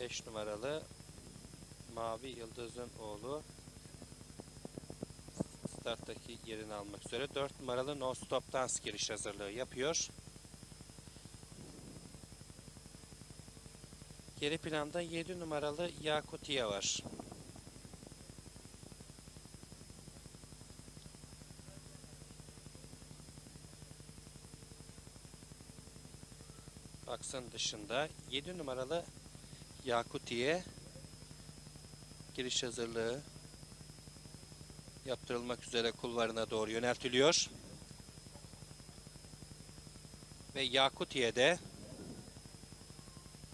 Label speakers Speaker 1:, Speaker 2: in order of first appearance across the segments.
Speaker 1: 5 numaralı Mavi Yıldız'ın oğlu starttaki yerini almak üzere 4 numaralı No Stop Dance giriş hazırlığı yapıyor. Geri planda 7 numaralı Yakutiye var. Baksın dışında 7 numaralı Yakutiye giriş hazırlığı yaptırılmak üzere kulvarına doğru yöneltiliyor. Ve Yakutiye de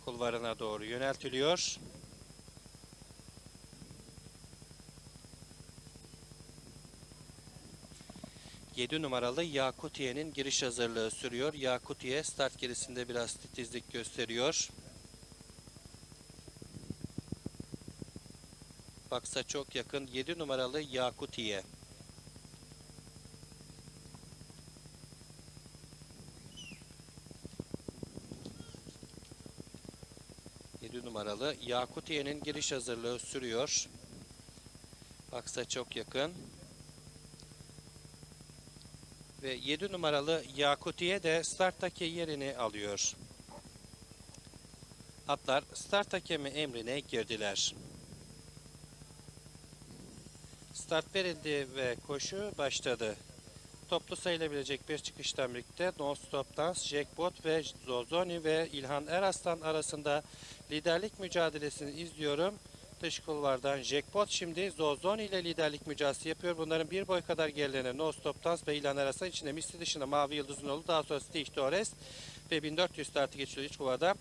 Speaker 1: kulvarına doğru yöneltiliyor. Yedi numaralı Yakutiye'nin giriş hazırlığı sürüyor. Yakutiye start gerisinde biraz titizlik gösteriyor. Baksa çok yakın 7 numaralı Yakutiye. Numaralı Yakutiye'nin giriş hazırlığı sürüyor. Baksa çok yakın. Ve 7 numaralı Yakutiye de starttaki yerini alıyor. Atlar start hakemi emrine girdiler. Start verildi ve koşu başladı. Toplu sayılabilecek bir çıkıştan birlikte Non Stop Dance, Jackpot ve Zozoni ve İlhan Eraslan arasında liderlik mücadelesini izliyorum. Dış kulvardan Jackpot şimdi Zozoni ile liderlik mücadelesi yapıyor. Bunların bir boy kadar gerilerine No Stop Dance ve İlhan Eraslan içinde Misli dışında Mavi Yıldız'ın oğlu daha sonra Steve Torres ve 1400 startı geçiyor iç kulvarda.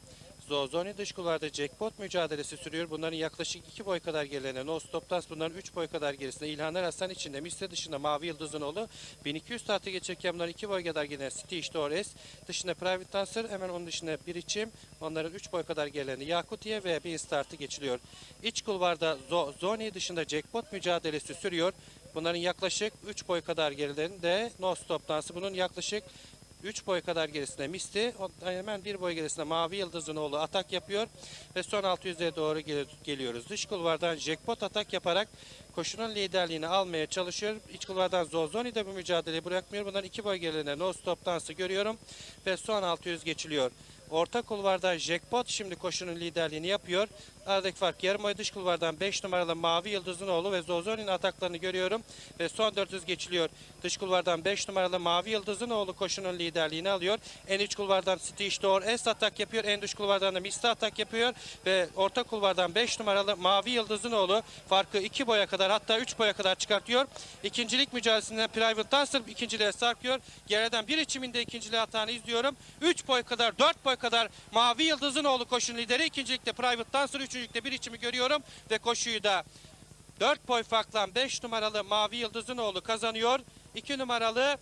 Speaker 1: Zozoni dış kulvarda jackpot mücadelesi sürüyor. Bunların yaklaşık 2 boy kadar gerilerine No Stop Dance bunların 3 boy kadar gerisinde İlhan Eraslan içinde Misli dışında Mavi Yıldız'ın oğlu 1200 startı geçirken bunların 2 boy kadar gerilerine Steve Torres dışında Private Dancer hemen onun dışında bir içim onların 3 boy kadar gerilerine Yakutiye ve bir startı geçiliyor. İç kulvarda Zo Zoni dışında jackpot mücadelesi sürüyor. Bunların yaklaşık 3 boy kadar gerilerinde No Stop Dance'ı bunun yaklaşık 3 boy kadar gerisinde Misty. O- Hemen bir boy gerisinde Mavi Yıldız'ın oğlu atak yapıyor. Ve son 600'e doğru gel- geliyoruz. Dış kulvardan jackpot atak yaparak koşunun liderliğini almaya çalışıyor. İç kulvardan Zozoni de bu mücadeleyi bırakmıyor. Bunların iki boy gerilerine no stop dansı görüyorum. Ve son 600 geçiliyor. Orta kulvarda Jackpot şimdi koşunun liderliğini yapıyor. Aradaki fark yarım boy dış kulvardan 5 numaralı Mavi Yıldız'ın oğlu ve Zozoni'nin ataklarını görüyorum. Ve son 400 geçiliyor. Dış kulvardan 5 numaralı Mavi Yıldız'ın oğlu koşunun liderliğini alıyor. En iç kulvardan Stitch Door S atak yapıyor. En dış kulvardan da Misty atak yapıyor. Ve orta kulvardan 5 numaralı Mavi Yıldız'ın oğlu farkı 2 boya kadar hatta 3 boya kadar çıkartıyor. İkincilik mücadelesinde Private Dancer ikinciliğe sarkıyor. Geriden bir içiminde ikinciliğe atağını izliyorum. 3 boy kadar 4 boy kadar Mavi Yıldız'ın oğlu koşun lideri. İkincilikte Private Dancer, üçüncülükte bir içimi görüyorum. Ve koşuyu da 4 boy farklan 5 numaralı Mavi Yıldız'ın oğlu kazanıyor. 2 numaralı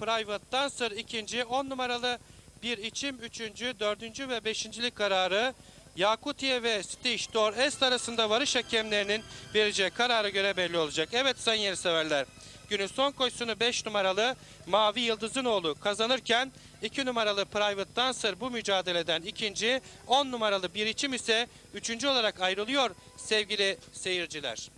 Speaker 1: Private Dancer ikinci, 10 numaralı bir içim üçüncü, dördüncü ve beşincilik kararı Yakutiye ve Stitch Door Est arasında varış hakemlerinin vereceği karara göre belli olacak. Evet sayın yarışseverler. Günün son koşusunu 5 numaralı Mavi Yıldız'ın oğlu kazanırken 2 numaralı Private Dancer bu mücadeleden ikinci, 10 numaralı bir içim ise üçüncü olarak ayrılıyor sevgili seyirciler.